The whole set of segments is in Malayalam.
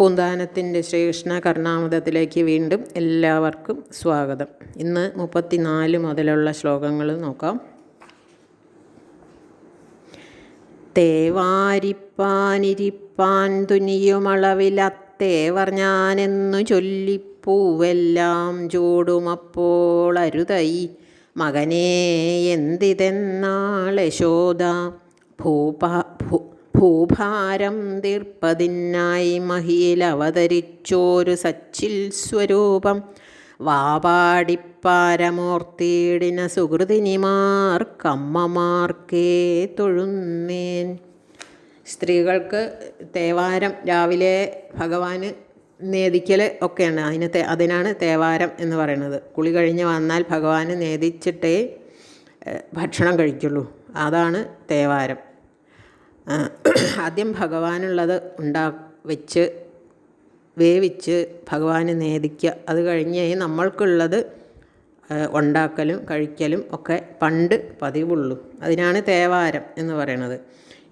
പൂന്താനത്തിന്റെ ശ്രീകൃഷ്ണ കർണാമൃതത്തിലേക്ക് വീണ്ടും എല്ലാവർക്കും സ്വാഗതം. ഇന്ന് മുപ്പത്തിനാല് മുതലുള്ള ശ്ലോകങ്ങൾ നോക്കാം. തേവാരിപ്പാനിരിപ്പാൻ തുനിയുമളവിലത്തേവർ ഞാനെന്നു ചൊല്ലിപ്പൂവെല്ലാം ചൂടുമപ്പോൾ അരുതൈ. മകനേ എന്തിതെന്നാളെ ശോധ ഭൂപ ഭൂ ഭൂഭാരം തീർപ്പതിനായി മഹിയിലവതരിച്ചോരു സച്ചിൽ സ്വരൂപം. വാപാടിപ്പാരമോർത്തിയിടിന സുഹൃതിനിമാർക്കമ്മമാർക്കേ തൊഴുന്നേൻ. സ്ത്രീകൾക്ക് തേവാരം രാവിലെ ഭഗവാന് നേദിക്കൽ ഒക്കെയാണ്. അതിന് അതിനാണ് തേവാരം എന്ന് പറയുന്നത്. കുളി കഴിഞ്ഞ് വന്നാൽ ഭഗവാന് നേദിച്ചിട്ടേ ഭക്ഷണം കഴിക്കുള്ളൂ. അതാണ് തേവാരം. ആദ്യം ഭഗവാനുള്ളത് ഉണ്ടാ വെച്ച് വേവിച്ച് ഭഗവാന് നേദിക്കുക. അത് കഴിഞ്ഞ് നമ്മൾക്കുള്ളത് ഉണ്ടാക്കലും കഴിക്കലും ഒക്കെ പണ്ട് പതിവുള്ളൂ. അതിനാണ് തേവാരം എന്ന് പറയണത്.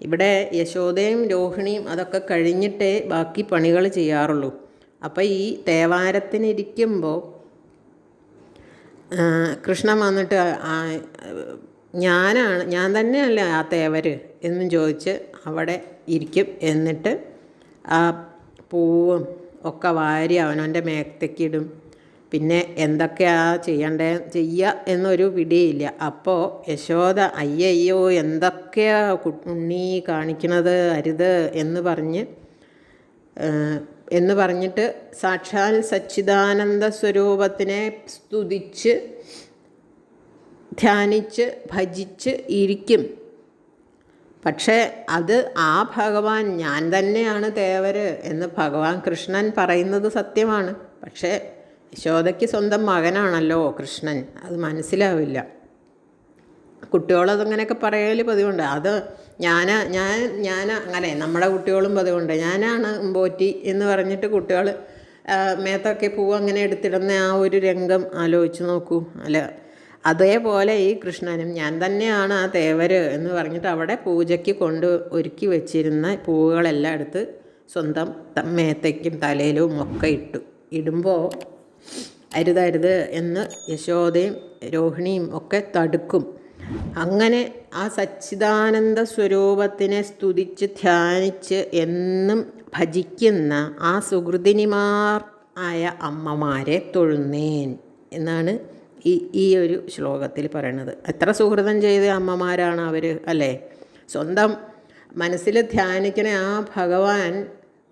ഇവിടെ യശോദയും രോഹിണിയും അതൊക്കെ കഴിഞ്ഞിട്ടേ ബാക്കി പണികൾ ചെയ്യാറുള്ളൂ. അപ്പോൾ ഈ തേവാരത്തിനിരിക്കുമ്പോൾ കൃഷ്ണൻ വന്നിട്ട് ഞാനാണ് ഞാൻ തന്നെയല്ലേ ആ തേവര്? എന്നും ചോദിച്ച് അവിടെ ഇരിക്കും. എന്നിട്ട് ആ പൂവും ഒക്കെ വാരി അവനവന്റെ മേത്തേക്കിടും പിന്നെ എന്തൊക്കെയാ ചെയ്യണ്ടേ ചെയ്യുക എന്നൊരു പിടിയില്ല. അപ്പോൾ യശോദ അയ്യയ്യോ എന്തൊക്കെയാ കുണ്ണി കാണിക്കണത് അരുത് എന്ന് പറഞ്ഞ് എന്ന് പറഞ്ഞിട്ട് സാക്ഷാൽ സച്ചിദാനന്ദ സ്വരൂപത്തിനെ സ്തുതിച്ച് ധ്യാനിച്ച് ഭജിച്ച് ഇരിക്കും. പക്ഷേ അത് ആ ഭഗവാൻ ഞാൻ തന്നെയാണ് തേവര് എന്ന് ഭഗവാൻ കൃഷ്ണൻ പറയുന്നത് സത്യമാണ്. പക്ഷേ യശോദയ്ക്ക് സ്വന്തം മകനാണല്ലോ കൃഷ്ണൻ. അത് മനസ്സിലാവില്ല. കുട്ടികളതങ്ങനെയൊക്കെ പറയൽ പതിവുണ്ട്. അത് ഞാൻ ഞാൻ ഞാൻ അങ്ങനെ നമ്മുടെ കുട്ടികളും പതിവുണ്ട്. ഞാനാണ് പോറ്റി എന്ന് പറഞ്ഞിട്ട് കുട്ടികൾ മേത്തൊക്കെ പൂവ് അങ്ങനെ എടുത്തിടുന്ന ആ ഒരു രംഗം ആലോചിച്ച് നോക്കൂ. അല്ല അതേപോലെ ഈ കൃഷ്ണനും ഞാൻ തന്നെയാണ് ആ തേവര് എന്ന് പറഞ്ഞിട്ട് അവിടെ പൂജയ്ക്ക് കൊണ്ട് ഒരുക്കി വെച്ചിരുന്ന പൂവുകളെല്ലാം എടുത്ത് സ്വന്തം മേത്തേക്കും തലയിലും ഒക്കെ ഇട്ടു. ഇടുമ്പോൾ അരുതരുത് എന്ന് യശോദയും രോഹിണിയും ഒക്കെ തടുക്കും. അങ്ങനെ ആ സച്ചിദാനന്ദ സ്വരൂപത്തിനെ സ്തുതിച്ച് ധ്യാനിച്ച് എന്നും ഭജിക്കുന്ന ആ സുഹൃതിനിമാർ ആയ അമ്മമാരെ തൊഴുന്നേൻ എന്നാണ് ഈ ഈ ഒരു ശ്ലോകത്തിൽ പറയണത്. എത്ര സുഹൃതം ചെയ്ത അമ്മമാരാണ് അവർ അല്ലേ? സ്വന്തം മനസ്സിൽ ധ്യാനിക്കണ ആ ഭഗവാൻ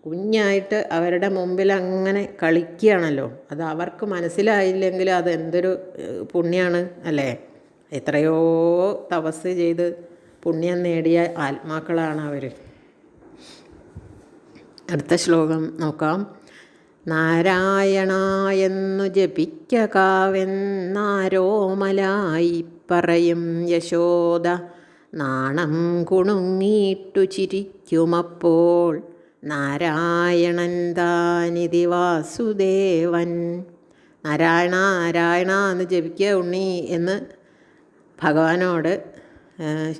കുഞ്ഞായിട്ട് അവരുടെ മുമ്പിൽ അങ്ങനെ കളിക്കുകയാണല്ലോ. അത് അവർക്ക് മനസ്സിലായില്ലെങ്കിൽ അത് എന്തൊരു ഏഹ്, അല്ലേ? എത്രയോ തപസ് ചെയ്ത് പുണ്യം നേടിയ ആത്മാക്കളാണ് അവർ അടുത്ത ശ്ലോകം നോക്കാം. നാരായണ ജപിക്ക ജപിക്കാവെന്നാരോമലായി പറയും യശോദ. നാണം കുണുങ്ങിയിട്ടു ചിരിക്കുമപ്പോൾ നാരായണൻ താനിതി വാസുദേവൻ. നാരായണ നാരായണ എന്ന് ജപിക്കുക ഉണ്ണി എന്ന് ഭഗവാനോട്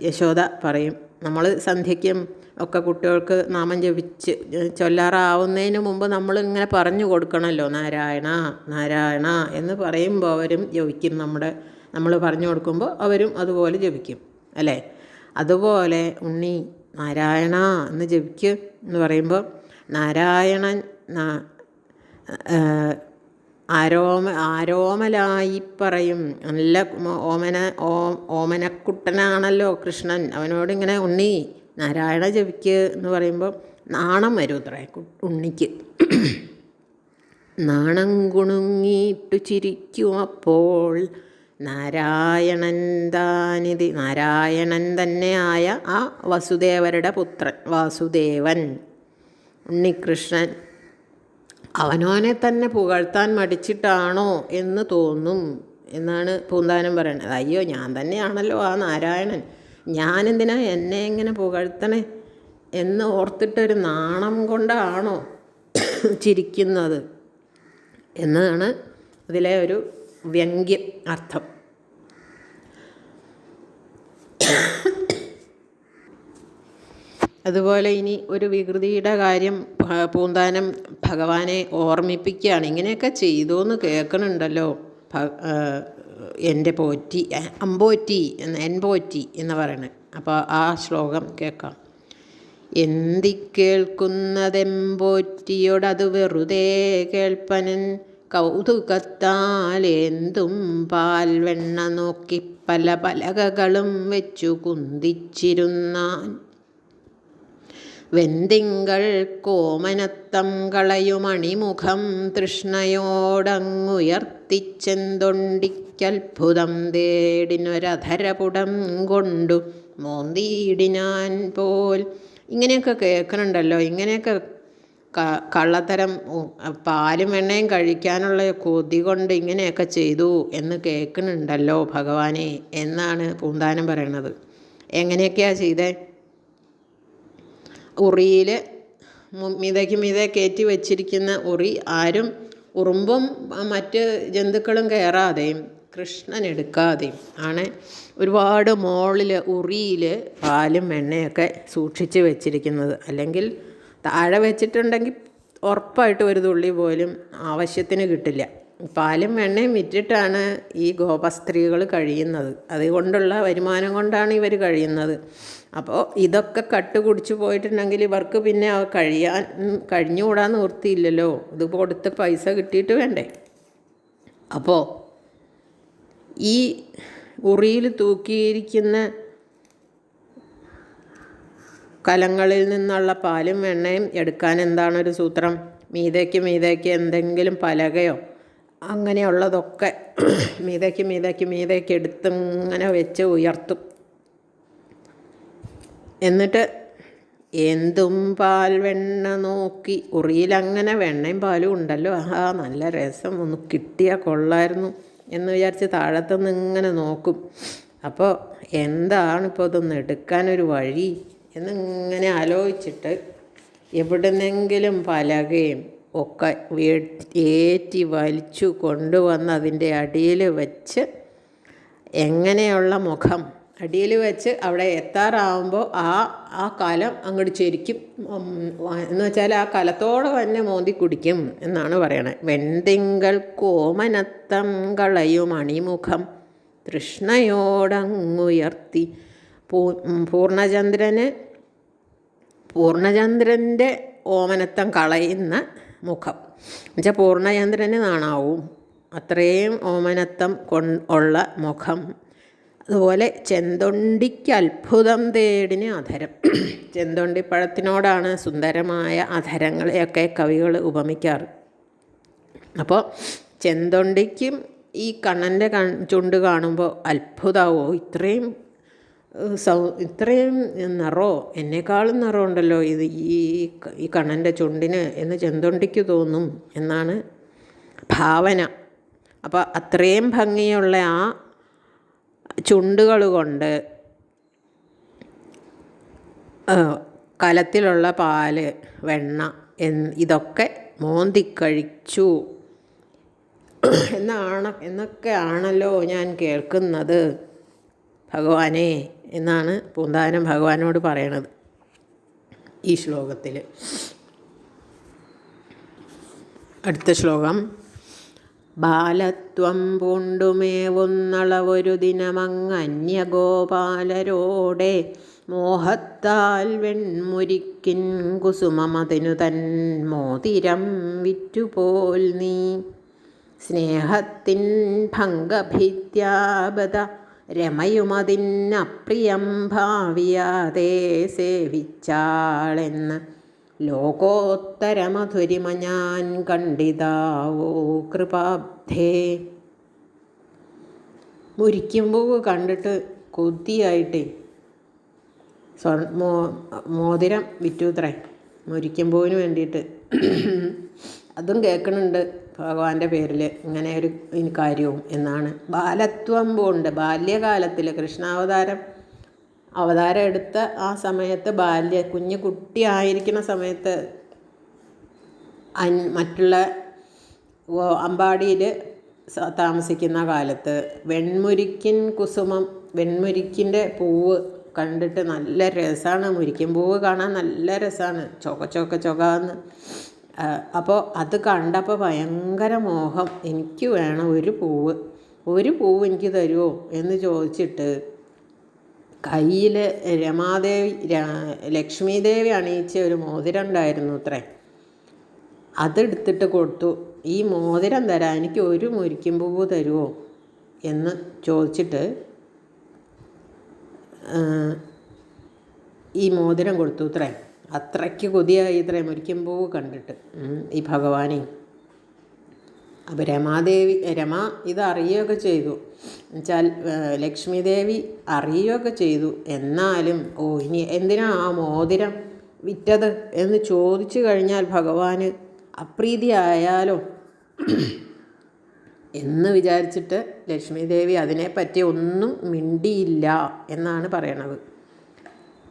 യശോദ പറയും. നമ്മൾ സന്ധ്യയ്ക്കും ഒക്കെ കുട്ടികൾക്ക് നാമം ജപിച്ച് ചൊല്ലാറാവുന്നതിന് മുമ്പ് നമ്മൾ ഇങ്ങനെ പറഞ്ഞു കൊടുക്കണമല്ലോ നാരായണ നാരായണ എന്ന് പറയുമ്പോൾ അവരും ജപിക്കും നമ്മുടെ നമ്മൾ പറഞ്ഞു കൊടുക്കുമ്പോൾ അവരും അതുപോലെ ജപിക്കും അല്ലേ? അതുപോലെ ഉണ്ണി നാരായണ എന്ന് ജപിക്കുക എന്ന് പറയുമ്പോൾ നാരായണൻ ആരോമ ആരോമലായി പറയും. നല്ല ഓമന ഓ ഓമനക്കുട്ടനാണല്ലോ കൃഷ്ണൻ. അവനോട് ഇങ്ങനെ ഉണ്ണി നാരായണ ജപിക്ക് എന്ന് പറയുമ്പോൾ നാണം വരും അത്രേ ഉണ്ണിക്ക്. നാണം കുണുങ്ങിയിട്ടു ചിരിക്കും അപ്പോൾ നാരായണൻ താനിതി നാരായണൻ തന്നെയായ ആ വസുദേവരുടെ പുത്രൻ വാസുദേവൻ ഉണ്ണികൃഷ്ണൻ. അവനവനെ തന്നെ പുകഴ്ത്താൻ മടിച്ചിട്ടാണോ എന്ന് തോന്നും എന്നാണ് പൂന്താനം പറയുന്നത് അയ്യോ ഞാൻ തന്നെയാണല്ലോ ആ നാരായണൻ. ഞാനെന്തിനാ എന്നെ എങ്ങനെ പുകഴ്ത്തണേ എന്ന് ഓർത്തിട്ടൊരു നാണം കൊണ്ടാണോ ചിരിക്കുന്നത്? എന്നതാണ് അതിലെ ഒരു വ്യംഗ്യം അർത്ഥം. അതുപോലെ ഇനി ഒരു വികൃതിയുടെ കാര്യം പൂന്താനം ഭഗവാനെ ഓർമ്മിപ്പിക്കുകയാണ്. ഇങ്ങനെയൊക്കെ ചെയ്തു എന്ന് കേൾക്കണുണ്ടല്ലോ എന്റെ പോറ്റി അമ്പോറ്റി എന്ന് എൻപോറ്റി എന്ന് പറയണത് അപ്പോൾ ആ ശ്ലോകം കേൾക്കാം. എന്തി കേൾക്കുന്നതെമ്പോറ്റിയോടത് വെറുതെ കേൾപ്പനൻ കൗതുകത്താലെന്തും പാൽ വെണ്ണ നോക്കി പല പലകകളും വെച്ചു കുന്തിച്ചിരുന്നാൻ വെന്തിങ്കൾ കോമനത്തം കളയുമണിമുഖം തൃഷ്ണയോടങ്ങുയർത്തിച്ചെന്തൊണ്ടിക്കത്ഭുതം തേടിനൊരധരപുടം കൊണ്ടു മോന്തിയിടിനാൻ പോൽ. ഇങ്ങനെയൊക്കെ കേൾക്കണുണ്ടല്ലോ. ഇങ്ങനെയൊക്കെ കള്ളത്തരം പാലും എണ്ണയും കഴിക്കാനുള്ള കൊതി കൊണ്ട് ഇങ്ങനെയൊക്കെ ചെയ്തു എന്ന് കേൾക്കണുണ്ടല്ലോ ഭഗവാനെ എന്നാണ് പൂന്താനം പറയണത്. എങ്ങനെയൊക്കെയാണ് ചെയ്തേ? ഉറിയിൽ മിതയ്ക്ക് മിത കയറ്റി വെച്ചിരിക്കുന്ന ഉറി ആരും ഉറുമ്പും മറ്റ് ജന്തുക്കളും കയറാതെയും കൃഷ്ണൻ എടുക്കാതെയും ആണ് ഒരുപാട് മോളിൽ ഉറിയിൽ പാലും എണ്ണയൊക്കെ സൂക്ഷിച്ച് വെച്ചിരിക്കുന്നത്. അല്ലെങ്കിൽ താഴെ വെച്ചിട്ടുണ്ടെങ്കിൽ ഉറപ്പായിട്ട് ഒരു തുള്ളി പോലും ആവശ്യത്തിന് കിട്ടില്ല. പാലും എണ്ണയും വിറ്റിട്ടാണ് ഈ ഗോപസ്ത്രീകൾ കഴിയുന്നത്. അതുകൊണ്ടുള്ള വരുമാനം കൊണ്ടാണ് ഇവർ കഴിയുന്നത്. അപ്പോൾ ഇതൊക്കെ കട്ട് കുടിച്ചു പോയിട്ടുണ്ടെങ്കിൽ ഇവർക്ക് പിന്നെ കഴിയാൻ കഴിഞ്ഞുകൂടാൻ നിവൃത്തിയില്ലല്ലോ. ഇത് കൊടുത്ത് പൈസ കിട്ടിയിട്ട് വേണ്ടേ? അപ്പോൾ ഈ ഉറിയിൽ തൂക്കിയിരിക്കുന്ന കലങ്ങളിൽ നിന്നുള്ള പാലും വെണ്ണയും എടുക്കാൻ എന്താണൊരു സൂത്രം? മീതയ്ക്ക് മീതയ്ക്ക് എന്തെങ്കിലും പലകയോ അങ്ങനെയുള്ളതൊക്കെ മീതയ്ക്ക് മീതയ്ക്ക് മീതയ്ക്ക് എടുത്തിങ്ങനെ വെച്ച് ഉയർത്തും. എന്നിട്ട് എന്തും പാൽ വെണ്ണ നോക്കി ഉറിയിലങ്ങനെ വെണ്ണയും പാലും ഉണ്ടല്ലോ. ആ നല്ല രസം. ഒന്ന് കിട്ടിയാൽ കൊള്ളായിരുന്നു എന്ന് വിചാരിച്ച് താഴത്തുനിന്ന് ഇങ്ങനെ നോക്കും. അപ്പോൾ എന്താണിപ്പോൾ ഇതൊന്ന് എടുക്കാനൊരു വഴി എന്നിങ്ങനെ ആലോചിച്ചിട്ട് എവിടുന്നെങ്കിലും പലകയും ഒക്കെ ഏറ്റി വലിച്ചു കൊണ്ടുവന്ന് അതിന്റെ അടിയിൽ വെച്ച് എങ്ങനെയുള്ള മുഖം അടിയിൽ വെച്ച് അവിടെ എത്താറാവുമ്പോൾ ആ ആ കലം അങ്ങോട്ട് ചെരിക്കും എന്ന് വെച്ചാൽ ആ കലത്തോടെ തന്നെ മോന്തി കുടിക്കും എന്നാണ് പറയണത് വെന്തിങ്കൾ കോമനത്തം കളയും അണിമുഖം തൃഷ്ണയോടങ്ങുയർത്തി. പൂ പൂർണചന്ദ്രന് ഓമനത്തം കളയുന്ന മുഖം. എന്നുവെച്ചാൽ പൂർണചന്ദ്രന് നാണാവും. അത്രയും ഓമനത്തം കൊ ഉള്ള മുഖം. അതുപോലെ ചെന്തൊണ്ടിക്ക് അത്ഭുതം തേടിന് അധരം. ചെന്തൊണ്ടിപ്പഴത്തിനോടാണ് സുന്ദരമായ അധരങ്ങളെയൊക്കെ കവികൾ ഉപമിക്കാറ്. അപ്പോൾ ചെന്തൊണ്ടിക്കും ഈ കണ്ണന്റെ ചുണ്ട് കാണുമ്പോൾ അത്ഭുതമാവോ ഇത്രയും സൗ ഇത്രയും നിറോ? എന്നെക്കാളും നിറമുണ്ടല്ലോ ഇത് ഈ ഈ കണ്ണന്റെ ചുണ്ടിന് എന്ന് ചെന്തൊണ്ടിക്ക് തോന്നും എന്നാണ് ഭാവന. അപ്പോൾ അത്രയും ഭംഗിയുള്ള ആ ചുണ്ടുകൾ കൊണ്ട് കലത്തിലുള്ള പാൽ വെണ്ണ എന്ന് ഇതൊക്കെ മോന്തിക്കഴിച്ചു എന്നാണ് എന്നൊക്കെ ആണല്ലോ ഞാൻ കേൾക്കുന്നത്. ഭഗവാനെ എന്നാണ് പൂന്താനം ഭഗവാനോട് പറയണത് ഈ ശ്ലോകത്തിൽ അടുത്ത ശ്ലോകം. ബാലത്വം പൂണ്ടുമേവുന്നളവൊരു ദിനമങ്ങന്യഗോപാലരോടെ മോഹത്താൽ വെൺമുരിക്കിൻ കുസുമമതിനു തൻ മോതിരം വിറ്റുപോൽ നീ. സ്നേഹത്തിൻ ഭംഗഭിത്യാപത രമയുമതിനപ്രിയം ഭാവിയാതെ സേവിച്ചാളെന്ന് ലോകോത്തരമധുരിമ ഞാൻ കണ്ടിതാവോ കൃപാബ്ധേ? മുരിക്കുമ്പോൾ കണ്ടിട്ട് കൊതിയായിട്ടേ സ്വർ മോ മോതിരം വിറ്റൂത്രേ. മുരിക്കുമ്പോവിന് വേണ്ടിയിട്ട്. അതും കേൾക്കണുണ്ട് ഭഗവാന്റെ പേരിൽ ഇങ്ങനെ ഒരു കാര്യവും എന്നാണ്. ബാലത്വം പോണ്ട് ബാല്യകാലത്തിൽ കൃഷ്ണാവതാരം അവതാരം എടുത്ത ആ സമയത്ത് ബാല്യ കുഞ്ഞു കുട്ടിയായിരിക്കുന്ന സമയത്ത് മറ്റുള്ള അമ്പാടിയിൽ താമസിക്കുന്ന കാലത്ത് വെൺമുരിക്കിൻ കുസുമം വെൺമുരിക്കിന്റെ പൂവ് കണ്ടിട്ട് നല്ല രസമാണ് മുരിക്കും പൂവ് കാണാൻ നല്ല രസമാണ് ചൊക ചൊക ചൊകാന്ന്. അപ്പോൾ അത് കണ്ടപ്പോൾ ഭയങ്കര മോഹം. എനിക്ക് വേണം ഒരു പൂവ്. ഒരു പൂവ് എനിക്ക് തരുമോ എന്ന് ചോദിച്ചിട്ട് കയ്യിൽ രമാദേവി ലക്ഷ്മിദേവി അണിയിച്ച ഒരു മോതിരം ഉണ്ടായിരുന്നു അത്രേ. അതെടുത്തിട്ട് കൊടുത്തു. ഈ മോതിരം തരാൻ എനിക്ക് ഒരു മുരിക്കും പൂവ് തരുമോ എന്ന് ചോദിച്ചിട്ട് ഈ മോതിരം കൊടുത്തു ഇത്രേ അത്രയ്ക്ക് കൊതിയായി ഇത്രേ മുരിക്കും പൂവ് കണ്ടിട്ട്. ഈ ഭഗവാനെ. അപ്പോൾ രമാദേവി രമ ഇത് അറിയുകയൊക്കെ ചെയ്തു. എന്നുവെച്ചാൽ ലക്ഷ്മി ദേവി അറിയുകയൊക്കെ ചെയ്തു. എന്നാലും ഓ ഇനി എന്തിനാ ആ മോതിരം വിറ്റത് എന്ന് ചോദിച്ചു കഴിഞ്ഞാൽ ഭഗവാന് അപ്രീതിയായാലോ? എന്ന് വിചാരിച്ചിട്ട് ലക്ഷ്മി ദേവി അതിനെപ്പറ്റി ഒന്നും മിണ്ടിയില്ല എന്നാണ് പറയണത്.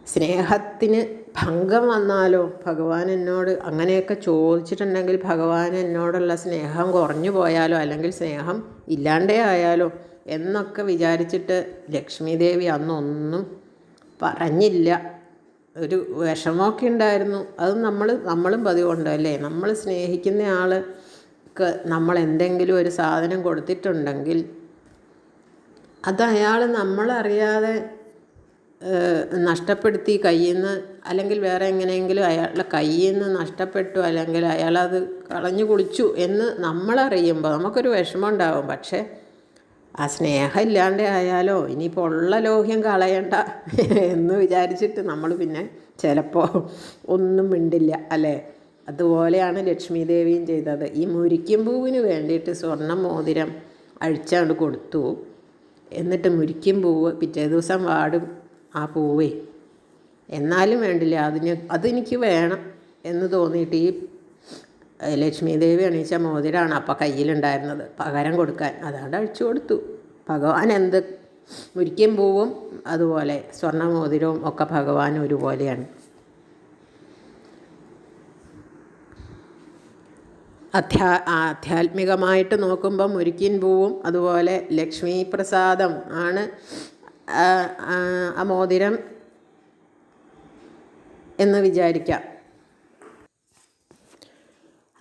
സ്നേഹത്തിന് ഭംഗം വന്നാലോ? ഭഗവാൻ എന്നോട് അങ്ങനെയൊക്കെ ചോദിച്ചിട്ടുണ്ടെങ്കിൽ ഭഗവാൻ എന്നോടുള്ള സ്നേഹം കുറഞ്ഞു പോയാലോ? അല്ലെങ്കിൽ സ്നേഹം ഇല്ലാണ്ടേ ആയാലോ? എന്നൊക്കെ വിചാരിച്ചിട്ട് ലക്ഷ്മി ദേവി അന്നൊന്നും പറഞ്ഞില്ല. ഒരു വിഷമമൊക്കെ ഉണ്ടായിരുന്നു. അത് നമ്മൾ നമ്മളും പതിവുണ്ട് അല്ലേ? നമ്മൾ സ്നേഹിക്കുന്ന ആൾക്ക് നമ്മൾ എന്തെങ്കിലും ഒരു സാധനം കൊടുത്തിട്ടുണ്ടെങ്കിൽ അത് അയാൾ നമ്മളറിയാതെ നഷ്ടപ്പെടുത്തി കയ്യിൽ നിന്ന് അല്ലെങ്കിൽ വേറെ എങ്ങനെയെങ്കിലും അയാളുടെ കയ്യിൽ നിന്ന് നഷ്ടപ്പെട്ടു അല്ലെങ്കിൽ അയാളത് കളഞ്ഞു കുളിച്ചു എന്ന് നമ്മളറിയുമ്പോൾ നമുക്കൊരു വിഷമം ഉണ്ടാവും. പക്ഷേ ആ സ്നേഹം ഇല്ലാണ്ട് ആയാലോ ഇനിയിപ്പോൾ ഉള്ള ലോഹ്യം കളയണ്ട എന്ന് വിചാരിച്ചിട്ട് നമ്മൾ പിന്നെ ചിലപ്പോൾ ഒന്നും മിണ്ടില്ല അല്ലേ? അതുപോലെയാണ് ലക്ഷ്മി ദേവിയും ചെയ്തത്. ഈ മുരിക്കും പൂവിന് വേണ്ടിയിട്ട് സ്വർണം മോതിരം അഴിച്ചാണ്ട് കൊടുത്തു. എന്നിട്ട് മുരിക്കും പൂവ് പിറ്റേ ദിവസം വാടും. ആ പൂവേ. എന്നാലും വേണ്ടില്ല അതിന് അതെനിക്ക് വേണം എന്ന് തോന്നിയിട്ട് ഈ ലക്ഷ്മി ദേവി അണിയിച്ച മോതിരാണ് അപ്പം കയ്യിലുണ്ടായിരുന്നത്. പകരം കൊടുക്കാൻ. അതാണ്ട് അഴിച്ചു കൊടുത്തു. ഭഗവാൻ എന്ത് മുരിക്കും പൂവും അതുപോലെ സ്വർണ മോതിരവും ഒക്കെ ഭഗവാൻ ഒരുപോലെയാണ്. അധ്യാ ആധ്യാത്മികമായിട്ട് നോക്കുമ്പം മുരിക്കിൻ പൂവും അതുപോലെ ലക്ഷ്മി പ്രസാദം ആണ് മോതിരം എന്ന് വിചാരിക്കാം.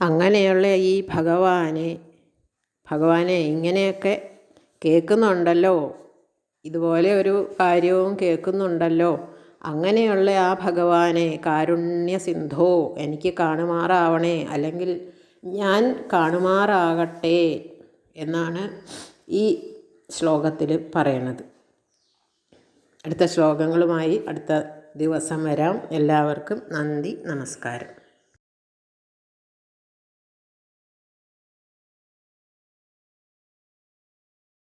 അങ്ങനെയുള്ള ഈ ഭഗവാനെ ഭഗവാനെ ഇങ്ങനെയൊക്കെ കേൾക്കുന്നുണ്ടല്ലോ. ഇതുപോലെ ഒരു കാര്യവും കേൾക്കുന്നുണ്ടല്ലോ. അങ്ങനെയുള്ള ആ ഭഗവാനെ കാരുണ്യ സിന്ധോ എനിക്ക് കാണുമാറാവണേ അല്ലെങ്കിൽ ഞാൻ കാണുമാറാകട്ടെ എന്നാണ് ഈ ശ്ലോകത്തിൽ പറയണത്. അടുത്ത ശ്ലോകങ്ങളുമായി അടുത്ത ദിവസം വരാം. എല്ലാവർക്കും നന്ദി നമസ്കാരം.